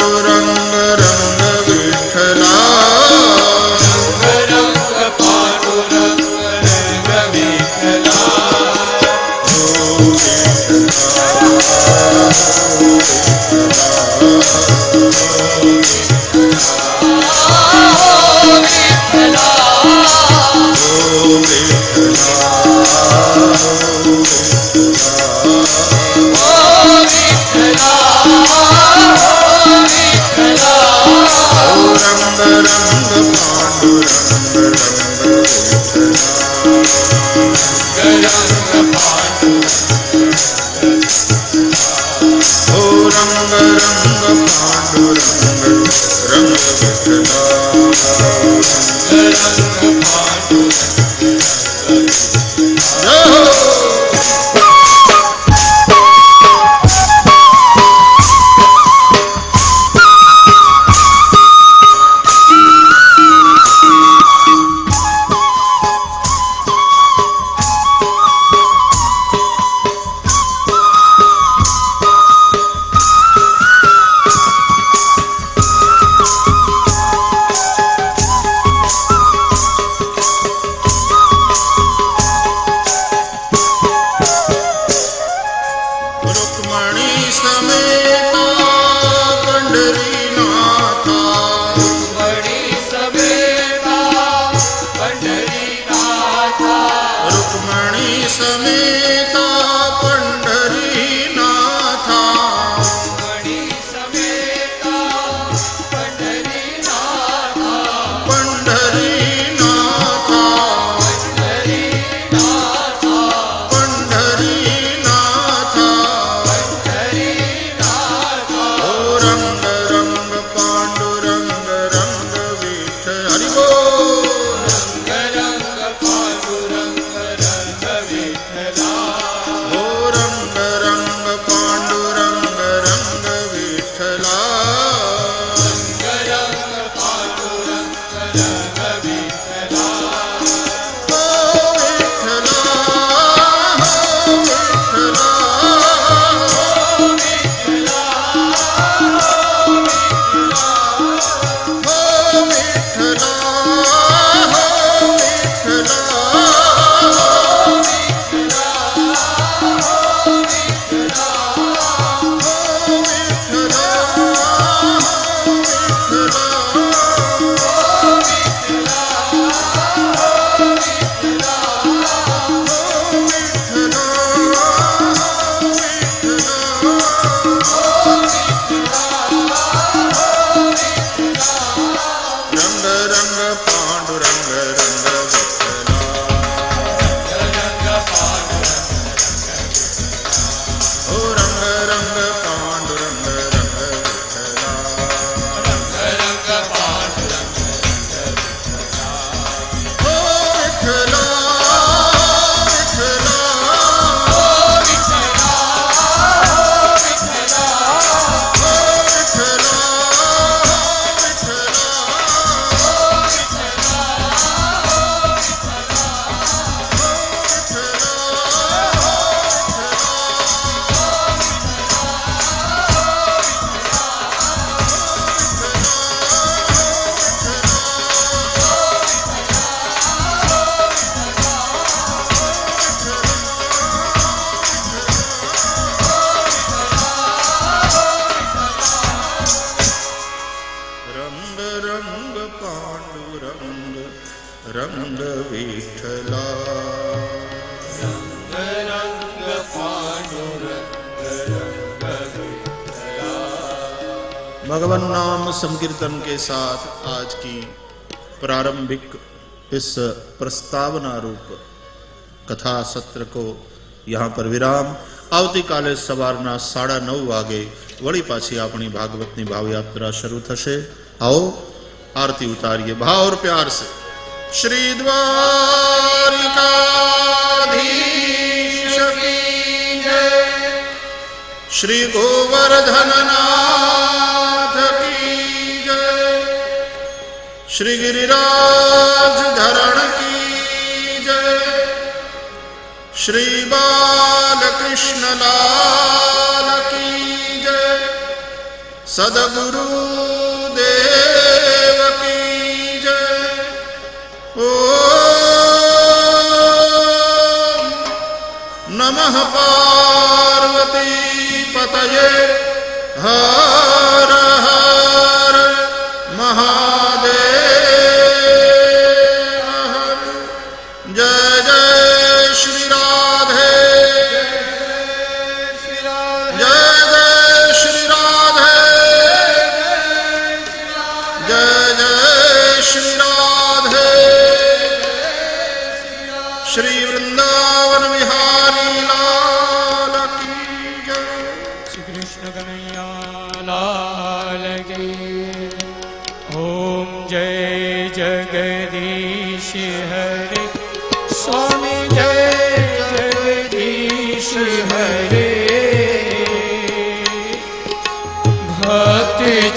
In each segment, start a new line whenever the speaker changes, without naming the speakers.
Rangu Rangu Ram Ram Pandu Ram Ram Sami. संकीर्तन के साथ आज की प्रारंभिक इस प्रस्तावना रूप कथा सत्र को यहाँ पर विराम આવતી કાલે સવારના સાડા નવ વાગે વળી પાછી આપણી ભાગવતની ભાવયાત્રા શરૂ થશે આવો આરતી ઉતારીએ ભાવ और प्यार से श्री द्वारिकाधीश की जय श्री गोवर्धन श्री गिरिराज धरण की जय। श्री बाल कृष्ण लाल की जय। सदगुरु देव की जय। ओ नमः पार्वती पतये। हर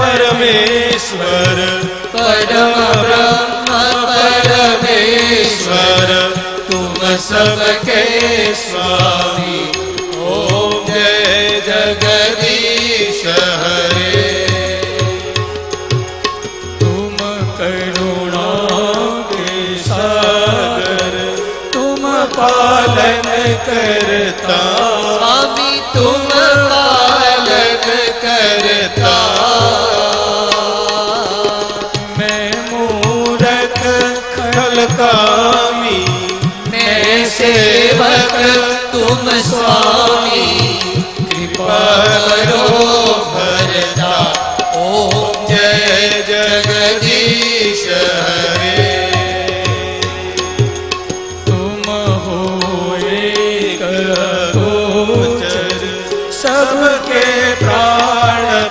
પરમેશ્વર
પરમ બ્રહ્મ પરમેશ્વર તુમ સબકે સ્વા करता।
स्वामी तुम पालन करता।
मैं मूरख खलकामी।
मैं सेवक तुम स्वामी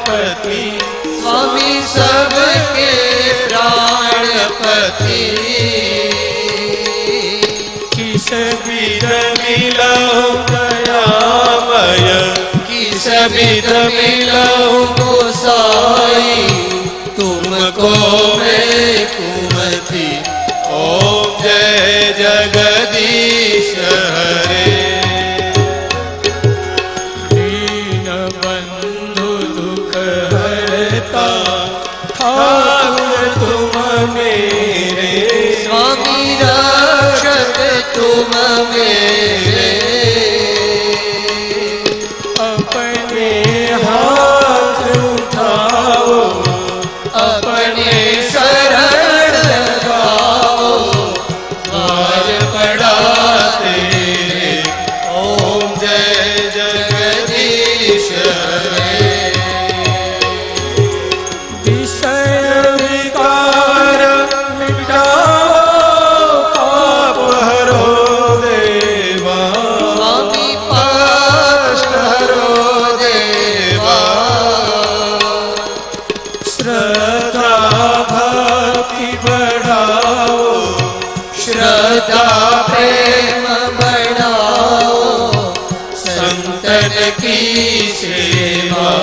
प्राणपति
स्वामी सबके प्राण पति।
किस विध मिलो दयामय?
किस विध मिलो गोसाई? तुमको मैं कुमति। ओम जय जगदीश। अंतर की सेवा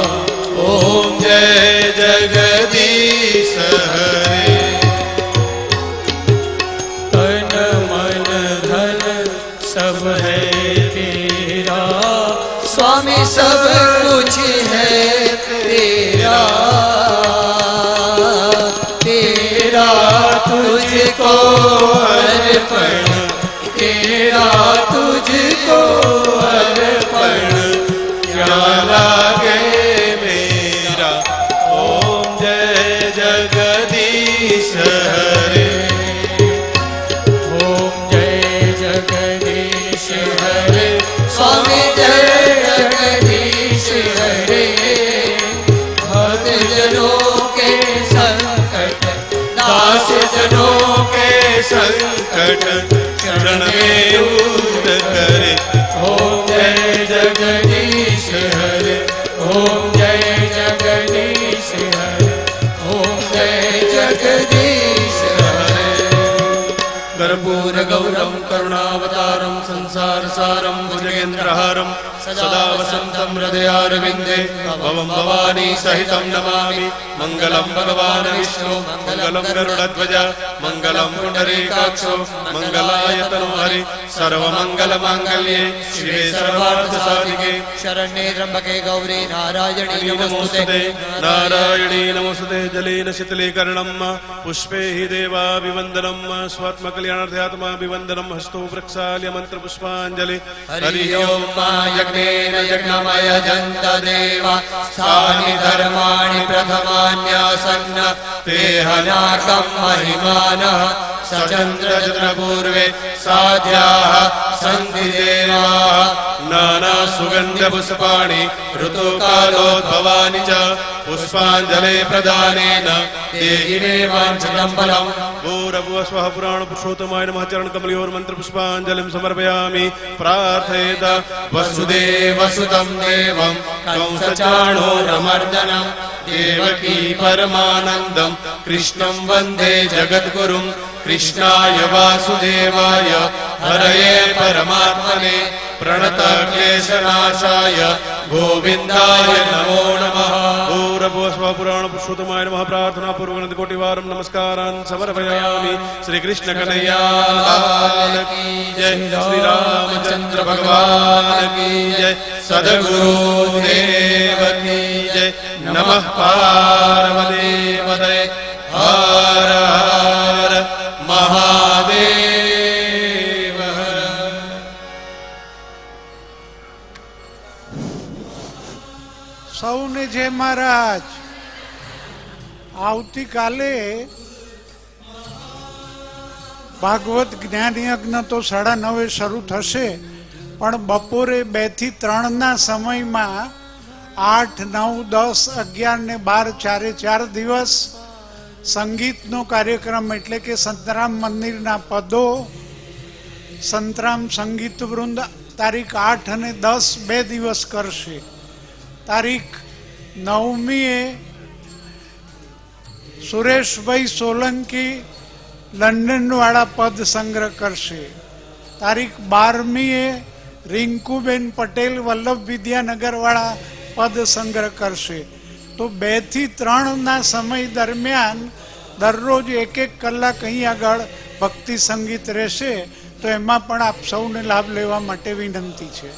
ओम जय जगदीश हरे।
तन,
मन, धन
सब है तेरा।
स्वामी सब कुछ है तेरा। तेरा तुझको अर्पण
સંકટ ચરણ ઉદ કરે. ઓમ જય જગદીશ હરે ઓમ
જય જગદીશ
ગૌરમ કરુણાવતારમ સંસાર સારમ सारम भुजगेन्द्रहारम सदा वसंतम हृदयारविंदे भवम भवानी सहितं नमामि मंगलम भगवान विष्णु मंगलम गरुडध्वज मंगलम पुंडरीकाक्षो मंगलायतनो हरि सर्वमंगल मांगल्ये शिवे सर्वार्थ साधिके
शरण्ये त्र्यंबके गौरी नारायणी
नमोस्तुते नारायणी नमोस्तुते जलेन शीतलीकरणं पुष्पे हि देवाभिवन्दनं स्वात्मकल्याणार्थात्माभिवन्दनं हस्तो वृक्षाल्य मन्त्रपुष्पाञ्जलि
हरि ओम यज्ञेन यज्ञमय जन्त देव स्थानि धर्माणि प्रथमान्यासन्न ते हनाकं महिमानः। सचन्द्रचन्द्रपूर्वे साध्याः सन्ति देवाः
नानासुगन्धपुष्पाणि ऋतुकालोद्भवानि च। पुष्पाञ्जले प्रदानेन
देहि मे वाञ्छितं फलम्।
भूरभुवस्वः पुराणपुरुषोत्तमाय नमः। चरणकमलयोर्मन्त्रपुष्पाञ्जलिं समर्पयामि। प्रार्थयेत
वसुदेवसुतं देवं कंसचाणूरमर्दनं। देवकी परमानन्दं कृष्णं वन्दे जगद्गुरुं कृष्णाय वासुदेवाय, हरये परमात्मने, प्रणतक्लेशनाशाय, गोविन्दाय नमो नमः।
भूरभुवस्वः पुराणपुरुषोत्तमाय नमः। प्रार्थनापूर्वककोटिवारं नमस्कारान् समर्पयामि। श्रीकृष्णकनैयालाल की जय। श्रीरामचन्द्र भगवान की जय। सद्गुरुदेव की जय। नमः पार्वतीपदे
મહારાજ. આવતીકાલે ભાગવત જ્ઞાન યજ્ઞ તો સાડા નવે શરૂ થશે, પણ બપોરે બેથી ત્રણના સમયમાં આઠ, નવ, દસ, અગિયાર ને બાર ચારે ચાર દિવસ સંગીતનો કાર્યક્રમ એટલે કે સંતરામ મંદિરના પદો, સંતરામ સંગીત વૃંદ તારીખ આઠ અને દસ બે દિવસ કરશે. તારીખ નવમીએ સુરેશભાઈ સોલંકી લંડનવાળા પદ સંગ્રહ કરશે તારીખ બારમીએ રિંકુબેન પટેલ વલ્લભ વિદ્યાનગરવાળા પદ સંગ્રહ કરશે તો બેથી ત્રણના સમય દરમિયાન દરરોજ એક એક કલાક અહીં આગળ ભક્તિ સંગીત રહેશે તો એમાં પણ આપ સૌને લાભ લેવા માટે વિનંતી છે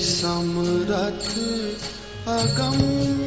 समरथ अगम